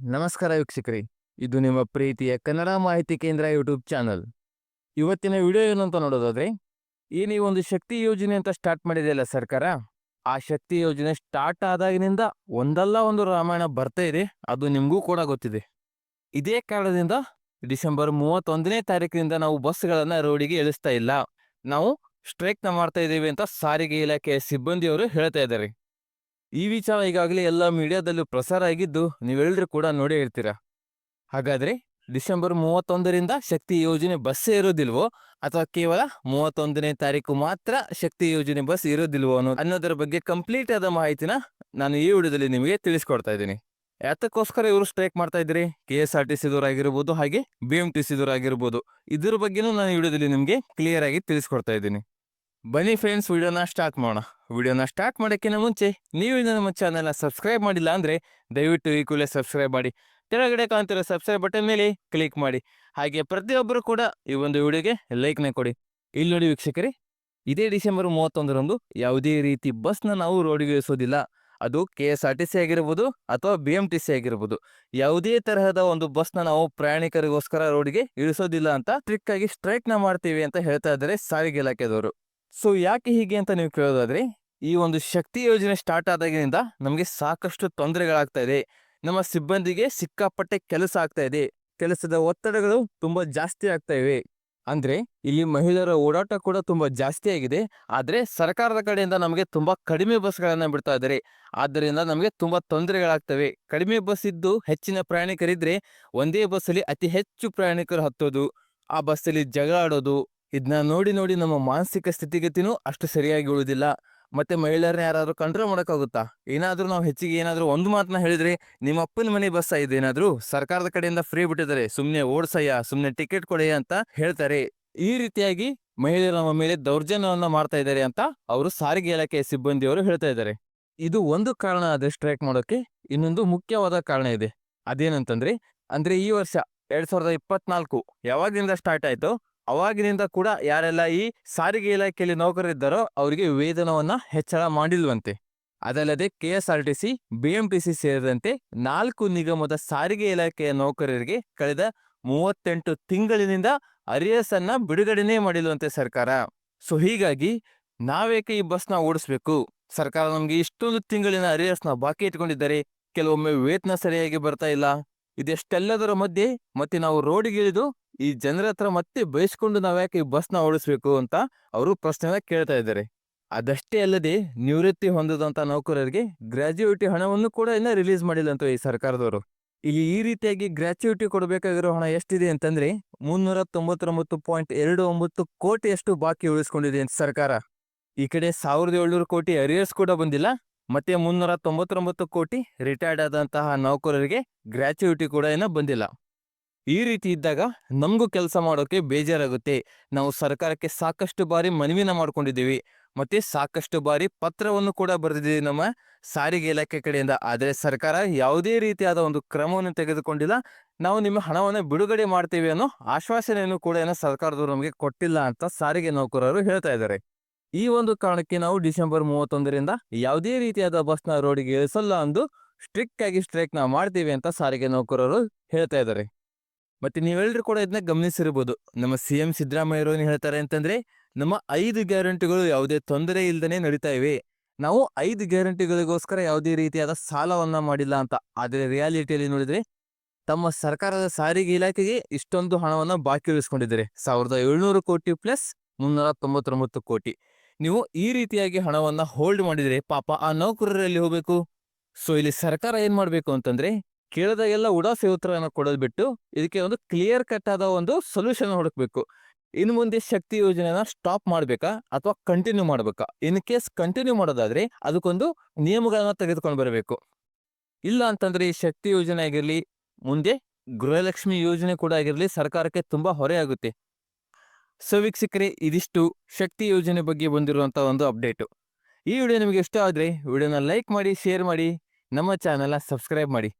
ನಮಸ್ಕಾರ ವೀಕ್ಷಕರೇ, ಇದು ನಿಮ್ಮ ಪ್ರೀತಿಯ ಕನ್ನಡ ಮಾಹಿತಿ ಕೇಂದ್ರ ಯೂಟ್ಯೂಬ್ ಚಾನಲ್. ಇವತ್ತಿನ ವಿಡಿಯೋ ಏನು ಅಂತ ನೋಡೋದಾದ್ರೆ, ಈ ಒಂದು ಶಕ್ತಿ ಯೋಜನೆ ಅಂತ ಸ್ಟಾರ್ಟ್ ಮಾಡಿದೆಯಲ್ಲ ಸರ್ಕಾರ? ಆ ಶಕ್ತಿ ಯೋಜನೆ ಸ್ಟಾರ್ಟ್ ಆದಾಗಿನಿಂದ ಒಂದಲ್ಲ ಒಂದು ರಾಮಾಯಣ ಬರ್ತಾ ಇದೆ, ಅದು ನಿಮಗೂ ಕೂಡ ಗೊತ್ತಿದೆ. ಇದೇ ಕಾರಣದಿಂದ ಡಿಸೆಂಬರ್ ಮೂವತ್ತೊಂದನೇ ತಾರೀಕಿನಿಂದ ನಾವು ಬಸ್ಗಳನ್ನು ರೋಡಿಗೆ ಇಳಿಸ್ತಾ ಇಲ್ಲ. ನಾವು ಸ್ಟ್ರೈಕ್ನ ಮಾಡ್ತಾ ಇದ್ದೀವಿ ಅಂತ ಸಾರಿಗೆ ಇಲಾಖೆಯ ಸಿಬ್ಬಂದಿಯವರು ಹೇಳ್ತಾ ಇದ್ದಾರೆ. ಈ ವಿಚಾರ ಈಗಾಗಲೇ ಎಲ್ಲ ಮೀಡಿಯಾದಲ್ಲೂ ಪ್ರಸಾರ ಆಗಿದ್ದು ನೀವೆಲ್ಲರೂ ಕೂಡ ನೋಡೇ ಇರ್ತೀರಾ? ಹಾಗಾದ್ರೆ ಡಿಸೆಂಬರ್ ಮೂವತ್ತೊಂದರಿಂದ ಶಕ್ತಿ ಯೋಜನೆ ಬಸ್ಸೇ ಇರೋದಿಲ್ವೋ ಅಥವಾ ಕೇವಲ ಮೂವತ್ತೊಂದನೇ ತಾರೀಕು ಮಾತ್ರ ಶಕ್ತಿ ಯೋಜನೆ ಬಸ್ ಇರೋದಿಲ್ವೋ ಅನ್ನೋ ಅನ್ನೋದರ ಬಗ್ಗೆ ಕಂಪ್ಲೀಟ್ ಆದ ಮಾಹಿತಿನ ನಾನು ಈ ವಿಡಿಯೋದಲ್ಲಿ ನಿಮಗೆ ತಿಳಿಸ್ಕೊಡ್ತಾ ಇದ್ದೀನಿ. ಯಾತಕ್ಕೋಸ್ಕರ ಇವರು ಸ್ಟ್ರೈಕ್ ಮಾಡ್ತಾ ಇದ್ರಿ ಕೆ ಎಸ್ ಆರ್ ಟಿ ಸಿದವರಾಗಿರ್ಬೋದು ಹಾಗೆ ಬಿ ಎಂ ಟಿ ಸಿದವರಾಗಿರ್ಬೋದು ಇದ್ರ ಬಗ್ಗೆನೂ ನಾನು ವಿಡಿಯೋದಲ್ಲಿ ನಿಮಗೆ ಕ್ಲಿಯರ್ ಆಗಿ ತಿಳಿಸ್ಕೊಡ್ತಾ ಇದ್ದೀನಿ. ಬನ್ನಿ ಫ್ರೆಂಡ್ಸ್ ವಿಡಿಯೋನ ಸ್ಟಾರ್ಟ್ ಮಾಡೋಣ. ವಿಡಿಯೋನ ಸ್ಟಾರ್ಟ್ ಮಾಡೋಕ್ಕಿಂತ ಮುಂಚೆ ನೀವು ನಮ್ಮ ಚಾನಲ್ನ ಸಬ್ಸ್ಕ್ರೈಬ್ ಮಾಡಿಲ್ಲ ಅಂದರೆ ದಯವಿಟ್ಟು ಈ ಕೂಡಲೇ ಸಬ್ಸ್ಕ್ರೈಬ್ ಮಾಡಿ. ಕೆಳಗಡೆ ಕಾಣ್ತಿರೋ ಸಬ್ಸ್ಕ್ರೈಬ್ ಬಟನ್ ಮೇಲೆ ಕ್ಲಿಕ್ ಮಾಡಿ. ಹಾಗೆ ಪ್ರತಿಯೊಬ್ಬರು ಕೂಡ ಈ ಒಂದು ವಿಡಿಯೋಗೆ ಲೈಕ್ನ ಕೊಡಿ. ಇಲ್ಲಿ ನೋಡಿ ವೀಕ್ಷಕರೇ, ಇದೇ ಡಿಸೆಂಬರ್ ಮೂವತ್ತೊಂದರಂದು ಯಾವುದೇ ರೀತಿ ಬಸ್ನ ನಾವು ರೋಡಿಗೆ ಇಳಿಸೋದಿಲ್ಲ. ಅದು K S R T C ಆಗಿರ್ಬೋದು ಅಥವಾ ಬಿ ಎಂ ಟಿ ಸಿ ಆಗಿರ್ಬೋದು. ಯಾವುದೇ ತರಹದ ಒಂದು ಬಸ್ನ ನಾವು ಪ್ರಯಾಣಿಕರಿಗೋಸ್ಕರ ರೋಡಿಗೆ ಇಳಿಸೋದಿಲ್ಲ ಅಂತ ಟ್ರಿಕ್ ಆಗಿ ಸ್ಟ್ರೈಕ್ನ ಮಾಡ್ತೀವಿ ಅಂತ ಹೇಳ್ತಾ ಇದ್ದಾರೆ ಸಾರಿಗೆ ಇಲಾಖೆದವರು. ಸೊ ಯಾಕೆ ಹೀಗೆ ಅಂತ ನೀವು ಕೇಳೋದಾದ್ರೆ ಈ ಒಂದು ಶಕ್ತಿ ಯೋಜನೆ ಸ್ಟಾರ್ಟ್ ಆದಾಗಿನಿಂದ ನಮಗೆ ಸಾಕಷ್ಟು ತೊಂದರೆಗಳಾಗ್ತಾ ಇದೆ. ನಮ್ಮ ಸಿಬ್ಬಂದಿಗೆ ಸಿಕ್ಕಾಪಟ್ಟೆ ಕೆಲಸ ಆಗ್ತಾ ಇದೆ. ಕೆಲಸದ ಒತ್ತಡಗಳು ತುಂಬಾ ಜಾಸ್ತಿ ಆಗ್ತಾ ಇವೆ. ಅಂದ್ರೆ ಇಲ್ಲಿ ಮಹಿಳೆಯರ ಓಡಾಟ ಕೂಡ ತುಂಬಾ ಜಾಸ್ತಿ ಆಗಿದೆ. ಆದ್ರೆ ಸರ್ಕಾರದ ಕಡೆಯಿಂದ ನಮಗೆ ತುಂಬಾ ಕಡಿಮೆ ಬಸ್ಗಳನ್ನ ಬಿಡ್ತಾ ಇದ್ದಾರೆ. ಆದ್ದರಿಂದ ನಮಗೆ ತುಂಬಾ ತೊಂದರೆಗಳಾಗ್ತವೆ. ಕಡಿಮೆ ಬಸ್ ಇದ್ದು ಹೆಚ್ಚಿನ ಪ್ರಯಾಣಿಕರಿದ್ರೆ ಒಂದೇ ಬಸ್ಸಲ್ಲಿ ಅತಿ ಹೆಚ್ಚು ಪ್ರಯಾಣಿಕರು ಹತ್ತೋದು, ಆ ಬಸ್ಸಲ್ಲಿ ಜಗಳ ಆಡೋದು ಇದನ್ನ ನೋಡಿ ನೋಡಿ ನಮ್ಮ ಮಾನಸಿಕ ಸ್ಥಿತಿಗತಿನೂ ಅಷ್ಟು ಸರಿಯಾಗಿ ಉಳಿದಿಲ್ಲ. ಮತ್ತೆ ಮಹಿಳೆಯರನ್ನ ಯಾರಾದ್ರೂ ಕಂಟ್ರೋಲ್ ಮಾಡೋಕ್ಕಾಗುತ್ತಾ? ಏನಾದ್ರೂ ನಾವು ಹೆಚ್ಚಿಗೆ ಏನಾದ್ರೂ ಒಂದು ಮಾತನ್ನ ಹೇಳಿದ್ರೆ ನಿಮ್ಮ ಅಪ್ಪನ ಮನೆ ಬಸ್ ಇದೇನಾದ್ರೂ ಸರ್ಕಾರದ ಕಡೆಯಿಂದ ಫ್ರೀ ಬಿಟ್ಟಿದ್ದಾರೆ, ಸುಮ್ನೆ ಓಡ್ಸಯ್ಯ, ಸುಮ್ನೆ ಟಿಕೆಟ್ ಕೊಡಿ ಅಂತ ಹೇಳ್ತಾರೆ. ಈ ರೀತಿಯಾಗಿ ಮಹಿಳೆಯರು ಮೇಲೆ ದೌರ್ಜನ್ಯವನ್ನ ಮಾಡ್ತಾ ಇದ್ದಾರೆ ಅಂತ ಅವರು ಸಾರಿಗೆ ಇಲಾಖೆ ಸಿಬ್ಬಂದಿಯವರು ಹೇಳ್ತಾ ಇದ್ದಾರೆ. ಇದು ಒಂದು ಕಾರಣ ಆದ್ರೆ ಸ್ಟ್ರೈಕ್ ಮಾಡೋಕೆ ಇನ್ನೊಂದು ಮುಖ್ಯವಾದ ಕಾರಣ ಇದೆ. ಅದೇನಂತಂದ್ರೆ, ಅಂದ್ರೆ ಈ ವರ್ಷ ಎರಡ್ ಸಾವಿರದ ಇಪ್ಪತ್ನಾಲ್ಕು ಯಾವಾಗಿಂದ ಸ್ಟಾರ್ಟ್ ಆಯ್ತು ಅವಾಗಿನಿಂದ ಕೂಡ ಯಾರೆಲ್ಲ ಈ ಸಾರಿಗೆ ಇಲಾಖೆಯಲ್ಲಿ ನೌಕರರಿದ್ದಾರೋ ಅವರಿಗೆ ವೇತನವನ್ನ ಹೆಚ್ಚಳ ಮಾಡಿಲ್ವಂತೆ. ಅದಲ್ಲದೆ K S R T C B M C ಸೇರಿದಂತೆ ನಾಲ್ಕು ನಿಗಮದ ಸಾರಿಗೆ ಇಲಾಖೆಯ ನೌಕರರಿಗೆ ಕಳೆದ ಮೂವತ್ತೆಂಟು ತಿಂಗಳಿನಿಂದ ಅರಿಯಸ್ ಅನ್ನ ಬಿಡುಗಡೆನೇ ಮಾಡಿಲ್ವಂತೆ ಸರ್ಕಾರ. ಸೊ, ಹೀಗಾಗಿ ನಾವೇಕೆ ಈ ಬಸ್ನ ಓಡಿಸ್ಬೇಕು? ಸರ್ಕಾರ ನಮ್ಗೆ ಇಷ್ಟೊಂದು ತಿಂಗಳಿನ ಅರಿಯಸ್ನ ಬಾಕಿ ಇಟ್ಕೊಂಡಿದ್ದಾರೆ. ಕೆಲವೊಮ್ಮೆ ವೇತನ ಸರಿಯಾಗಿ ಬರ್ತಾ ಇಲ್ಲ. ಇದೆಷ್ಟೆಲ್ಲದರ ಮಧ್ಯೆ ಮತ್ತೆ ನಾವು ರೋಡಿಗೆ ಇಳಿದು ಈ ಜನರ ಹತ್ರ ಮತ್ತೆ ಬಯಸ್ಕೊಂಡು ನಾವ್ಯಾಕೆ ಈ ಬಸ್ನ ಓಡಿಸ್ಬೇಕು ಅಂತ ಅವರು ಪ್ರಶ್ನೆನ ಕೇಳ್ತಾ ಇದ್ದಾರೆ. ಅದಷ್ಟೇ ಅಲ್ಲದೆ ನಿವೃತ್ತಿ ಹೊಂದದಂತ ನೌಕರರಿಗೆ ಗ್ರಾಜ್ಯುಯಿಟಿ ಹಣವನ್ನು ಕೂಡ ಇನ್ನ ರಿಲೀಸ್ ಮಾಡಿಲ್ಲ ಅಂತ ಈ ಸರ್ಕಾರದವರು. ಇಲ್ಲಿ ಈ ರೀತಿಯಾಗಿ ಗ್ರಾಚ್ಯುಯಿಟಿ ಕೊಡಬೇಕಾಗಿರೋ ಹಣ ಎಷ್ಟಿದೆ ಅಂತಂದ್ರೆ ಮುನ್ನೂರ ತೊಂಬತ್ತೊಂಬತ್ತು ಪಾಯಿಂಟ್ ಎರಡು ಒಂಬತ್ತು ಕೋಟಿಯಷ್ಟು ಬಾಕಿ ಉಳಿಸ್ಕೊಂಡಿದೆ ಅಂತ ಸರ್ಕಾರ. ಈ ಕಡೆ ಸಾವಿರದ ಏಳ್ನೂರು ಕೋಟಿ ಅರಿಯರ್ಸ್ ಕೂಡ ಬಂದಿಲ್ಲ, ಮತ್ತೆ ಮುನ್ನೂರ ತೊಂಬತ್ತೊಂಬತ್ತು ಕೋಟಿ ರಿಟೈರ್ಡ್ ಆದಂತಹ ನೌಕರರಿಗೆ ಗ್ರಾಚ್ಯುಯಿಟಿ ಕೂಡ ಏನೋ ಬಂದಿಲ್ಲ. ಈ ರೀತಿ ಇದ್ದಾಗ ನಮಗೂ ಕೆಲಸ ಮಾಡೋಕೆ ಬೇಜಾರಾಗುತ್ತೆ. ನಾವು ಸರ್ಕಾರಕ್ಕೆ ಸಾಕಷ್ಟು ಬಾರಿ ಮನವಿನ ಮಾಡಿಕೊಂಡಿದ್ದೀವಿ. ಮತ್ತೆ ಸಾಕಷ್ಟು ಬಾರಿ ಪತ್ರವನ್ನು ಕೂಡ ಬರೆದಿದ್ದೀವಿ ನಮ್ಮ ಸಾರಿಗೆ ಇಲಾಖೆ ಕಡೆಯಿಂದ. ಆದರೆ ಸರ್ಕಾರ ಯಾವುದೇ ರೀತಿಯಾದ ಒಂದು ಕ್ರಮವನ್ನು ತೆಗೆದುಕೊಂಡಿಲ್ಲ. ನಾವು ನಿಮ್ಮ ಹಣವನ್ನು ಬಿಡುಗಡೆ ಮಾಡ್ತೀವಿ ಅನ್ನೋ ಆಶ್ವಾಸನೆಯನ್ನು ಕೂಡ ಏನೋ ಸರ್ಕಾರದವರು ನಮಗೆ ಕೊಟ್ಟಿಲ್ಲ ಅಂತ ಸಾರಿಗೆ ನೌಕರರು ಹೇಳ್ತಾ ಇದ್ದಾರೆ. ಈ ಒಂದು ಕಾರಣಕ್ಕೆ ನಾವು ಡಿಸೆಂಬರ್ ಮೂವತ್ತೊಂದರಿಂದ ಯಾವುದೇ ರೀತಿಯಾದ ಬಸ್ನ ರೋಡಿಗೆ ಇಳಿಸಲ್ಲ ಅಂದು ಸ್ಟ್ರಿಕ್ಟ್ ಆಗಿ ಸ್ಟ್ರೈಕ್ನ ಮಾಡ್ತೀವಿ ಅಂತ ಸಾರಿಗೆ ನೌಕರರು ಹೇಳ್ತಾ ಇದ್ದಾರೆ. ಮತ್ತೆ ನೀವೆಲ್ಲರೂ ಕೂಡ ಇದನ್ನ ಗಮನಿಸಿರ್ಬೋದು. ನಮ್ಮ ಸಿ ಎಂ ಸಿದ್ದರಾಮಯ್ಯರು ಏನು ಹೇಳ್ತಾರೆ ಅಂತಂದ್ರೆ, ನಮ್ಮ ಐದು ಗ್ಯಾರಂಟಿಗಳು ಯಾವುದೇ ತೊಂದರೆ ಇಲ್ದನೆ ನಡೀತಾ ಇವೆ. ನಾವು ಐದು ಗ್ಯಾರಂಟಿಗಳಿಗೋಸ್ಕರ ಯಾವುದೇ ರೀತಿಯಾದ ಸಾಲವನ್ನ ಮಾಡಿಲ್ಲ ಅಂತ. ಆದರೆ ರಿಯಾಲಿಟಿಯಲ್ಲಿ ನೋಡಿದ್ರೆ, ತಮ್ಮ ಸರ್ಕಾರದ ಸಾರಿಗೆ ಇಲಾಖೆಗೆ ಇಷ್ಟೊಂದು ಹಣವನ್ನ ಬಾಕಿ ಉಳಿಸ್ಕೊಂಡಿದ್ದಾರೆ. ಸಾವಿರದ ಏಳ್ನೂರು ಕೋಟಿ ಪ್ಲಸ್ ಮುನ್ನೂರ ತೊಂಬತ್ತೊಂಬತ್ತು ಕೋಟಿ. ನೀವು ಈ ರೀತಿಯಾಗಿ ಹಣವನ್ನ ಹೋಲ್ಡ್ ಮಾಡಿದ್ರೆ ಪಾಪ ಆ ನೌಕರರಲ್ಲಿ ಹೋಗಬೇಕು. ಸೊ ಇಲ್ಲಿ ಸರ್ಕಾರ ಏನ್ ಮಾಡಬೇಕು ಅಂತಂದ್ರೆ ಕೇಳಿದಾಗೆಲ್ಲ ಉಡಾಸಿ ಉತ್ತರನ ಕೊಡೋದು ಬಿಟ್ಟು ಇದಕ್ಕೆ ಒಂದು ಕ್ಲಿಯರ್ ಕಟ್ ಆದ ಒಂದು ಸೊಲ್ಯೂಷನ್ ಹುಡುಕ್ಬೇಕು. ಇನ್ನು ಮುಂದೆ ಶಕ್ತಿ ಯೋಜನೆನ ಸ್ಟಾಪ್ ಮಾಡ್ಬೇಕಾ ಅಥವಾ ಕಂಟಿನ್ಯೂ ಮಾಡ್ಬೇಕಾ? ಇನ್ ಕೇಸ್ ಕಂಟಿನ್ಯೂ ಮಾಡೋದಾದ್ರೆ ಅದಕ್ಕೊಂದು ನಿಯಮಗಳನ್ನ ತೆಗೆದುಕೊಂಡು ಬರಬೇಕು. ಇಲ್ಲ ಅಂತಂದ್ರೆ ಈ ಶಕ್ತಿ ಯೋಜನೆ ಆಗಿರ್ಲಿ, ಮುಂದೆ ಗೃಹಲಕ್ಷ್ಮಿ ಯೋಜನೆ ಕೂಡ ಆಗಿರ್ಲಿ ಸರ್ಕಾರಕ್ಕೆ ತುಂಬಾ ಹೊರೆ ಆಗುತ್ತೆ. ಸೊ ವೀಕ್ಷಕರೇ, ಇದಿಷ್ಟು ಶಕ್ತಿ ಯೋಜನೆ ಬಗ್ಗೆ ಬಂದಿರುವಂತ ಒಂದು ಅಪ್ಡೇಟು ಈ ವಿಡಿಯೋ ನಿಮಗೆ ಇಷ್ಟ ಆದ್ರೆ ವಿಡಿಯೋನ ಲೈಕ್ ಮಾಡಿ ಶೇರ್ ಮಾಡಿ, ನಮ್ಮ ಚಾನೆಲ್ನ ಸಬ್ಸ್ಕ್ರೈಬ್ ಮಾಡಿ.